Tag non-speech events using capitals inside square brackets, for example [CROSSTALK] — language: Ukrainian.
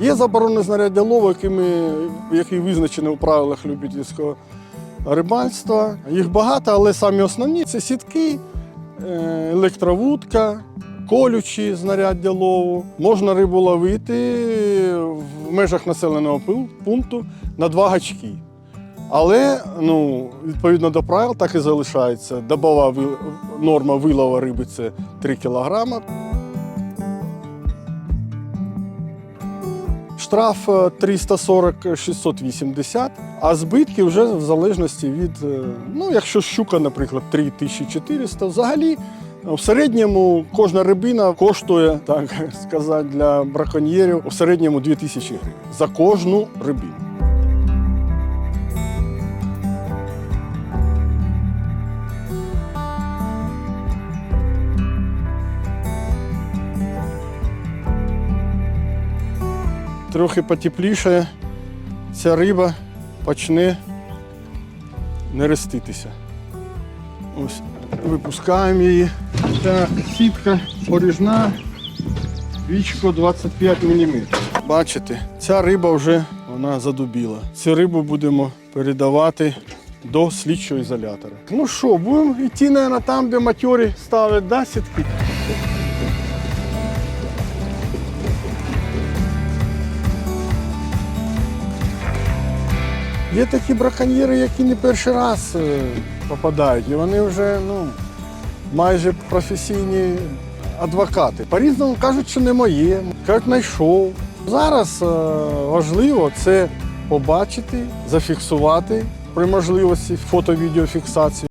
Є заборонені знаряддя лову, які визначені у правилах любительського рибальства. Їх багато, але самі основні це сітки, е, електровудка, колючі знаряддя лову. Можна рибу ловити в межах населеного пункту на два гачки. Але ну, відповідно до правил так і залишається. Добова норма вилова риби це 3 кілограма. Штраф е, 340-680, а збитки вже в залежності від, е, ну, якщо щука, наприклад, 3400, взагалі е, в середньому кожна рибина коштує, так [LAUGHS] сказати, для браконьєрів в середньому 2000 гривень за кожну рибину. Трохи потепліше, ця риба почне нереститися. Ось випускаємо її. Так, сітка поріжна, вічко 25 мм. Бачите, ця риба вже вона задубіла. Цю рибу будемо передавати до слідчого ізолятора. Ну що, будемо йти, мабуть, там, де матьорі ставлять да, сітки. Є такі браконьєри, які не перший раз е, попадають, і вони вже ну, майже професійні адвокати. По-різному кажуть, що не моє, кажуть, знайшов. Зараз е, важливо це побачити, зафіксувати при можливості фото-відеофіксації.